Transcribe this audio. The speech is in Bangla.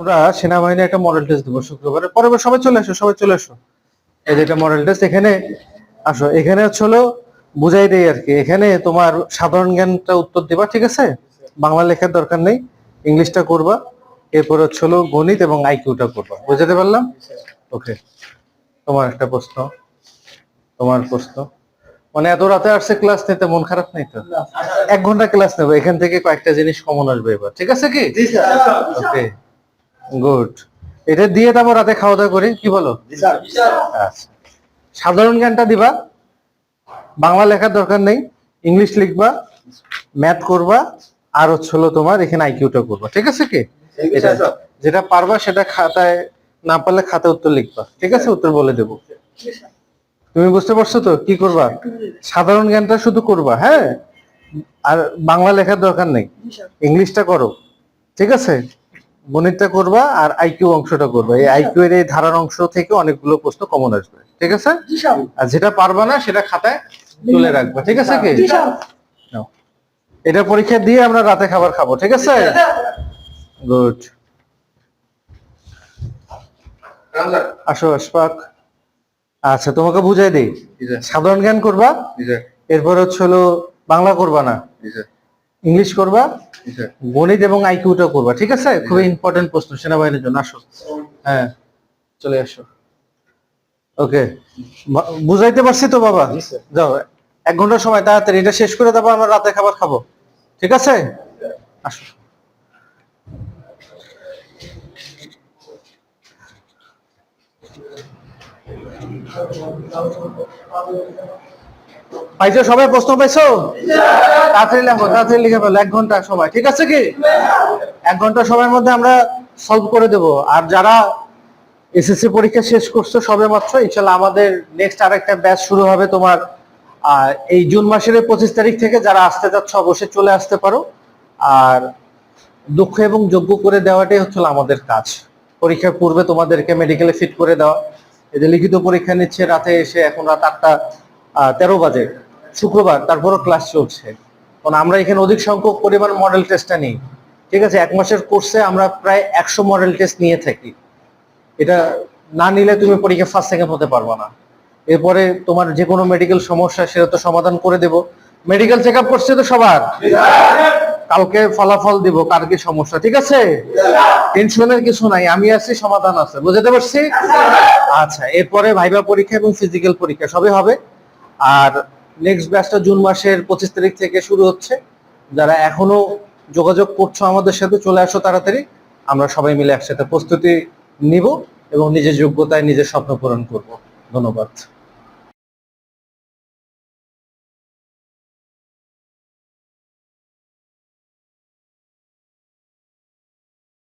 আমরা সেনাবাহিনী একটা মডেল টেস্ট দেবো শুক্রবারে। পরে সবাই চলে আসো সবাই চলে আসো। এই যে এটা মডেল টেস্ট এখানে আসো। এখানে হচ্ছে হলো বুঝাই দেই আর কি। এখানে তোমার সাধারণ জ্ঞানটা উত্তর দিবা ঠিক আছে? বাংলা লেখার দরকার নেই ইংলিশটা করবা এরপর হচ্ছে হলো গণিত এবং আইকিউটা করবা। বুঝাতে পারলাম? ওকে তোমার একটা প্রশ্ন। তোমার প্রশ্ন। মানে এত রাতে আসছে ক্লাস নিতে মন খারাপ নেই তো? এক ঘণ্টা ক্লাস নেব। এখান থেকে কয়েকটা জিনিস কমন আসবে এবার। ঠিক আছে কি? Okay good. এটা দিয়ে তারপর রাতে খাওয়া দাওয়া করি কি বলো? আচ্ছা। সাধারণ জ্ঞানটা দিবা বাংলা লেখার দরকার নেই ইংলিশ লিখবা ম্যাথ করবা আর হচ্ছে হলো তোমার এখানে আইকিউটা করবা ঠিক আছে কি? এটা যেটা পারবা সেটা খাতায় না পারলে খাতায় উত্তর লিখবা ঠিক আছে? উত্তর বলে দেবো। তুমি বুঝতে পারছ তো কি করবা? সাধারণ জ্ঞানটা শুধু করবা হ্যাঁ? আর বাংলা লেখার দরকার নেই ইংলিশটা করো ঠিক আছে? গণিতটা করবা আর আইকিউ অংশটা করবা। এই আইকিউ এর এই ধারার অংশ থেকে অনেকগুলো প্রশ্ন কমন আসবে। ঠিক আছে? আর যেটা পারবা না সেটা খাতায় তুলে রাখবা। ঠিক আছে কি? এটা পরীক্ষা দিয়ে আমরা রাতে খাবার খাব। ঠিক আছে? গুড আসো আশফাক। আচ্ছা তোমাকে বুঝাই দেই। সাধারণ জ্ঞান করবা? এরপর হচ্ছে হলো বাংলা করবা না? ইংলিশ করবা? গণিত এবং আইকিউটা করবা ঠিক আছে? খুবই ইম্পর্টেন্ট প্রশ্ন সেনাবাহিনীর জন্য। আসো। হ্যাঁ চলে আসো। ওকে বুঝাইতে পারছি তো বাবা? যাও এক ঘণ্টা সময় তাড়াতাড়ি এটা শেষ করে দেবো আমরা রাতে খাবার খাব। ঠিক আছে? আসো। পাইছো? সবাই প্রশ্ন পাইছো? তাড়াতাড়ি লেখো, তাড়াতাড়ি লিখে ফেলো, এক ঘণ্টা সময়, ঠিক আছে কি? এক ঘণ্টা সময়ের মধ্যে আমরা সলভ করে দেব। আর যারা এসএসসি পরীক্ষা শেষ করছ সবে মাত্র, ইনশাল্লাহ আমাদের নেক্সট আরেকটা ব্যাচ শুরু হবে তোমার এই জুন মাসের পঁচিশ তারিখ থেকে যারা আসতে যাচ্ছ অবশ্যই চলে আসতে পারো। আর দক্ষ এবং যোগ্য করে দেওয়াটাই হচ্ছে আমাদের কাজ। পরীক্ষার পূর্বে তোমাদেরকে মেডিকেলে ফিট করে দেওয়া। এদের লিখিত পরীক্ষা নিচ্ছে, রাতে এসে এখন রাত আটটা তেরো বাজে। শুক্রবার, তারপরও ক্লাস চলছে। কারণ আমরা এখানে অধিক সংখ্যক পরিমাণ মডেল টেস্টটা নিই। ঠিক আছে? এক মাসের কোর্সে আমরা প্রায় একশো মডেল টেস্ট নিয়ে থাকি। এটা না নিলে তুমি পরীক্ষা ফার্স্ট সেকেন্ড হতে পারবে না। এরপরে তোমার যে কোনো মেডিকেল সমস্যা, সেটা তো সমাধান করে দেব। মেডিকেল চেক আপ করছে তো সবার? কালকে ফলাফল দিব, কার কি সমস্যা, ঠিক আছে? টেনশনের কিছু নাই, আমি আছি, সমাধান আছে। বুঝতে পারছি? আচ্ছা এরপরে ভাইবা পরীক্ষা এবং ফিজিক্যাল পরীক্ষা, সবই হবে। আর নেক্সট ব্যাচটা জুন মাসের পঁচিশ তারিখ থেকে শুরু হচ্ছে। যারা এখনও যোগাযোগ করছ আমাদের সাথে, চলে আসো তাড়াতাড়ি। আমরা সবাই মিলে একসাথে প্রস্তুতি নিব এবং নিজের যোগ্যতায় নিজের স্বপ্ন পূরণ করব। ধন্যবাদ।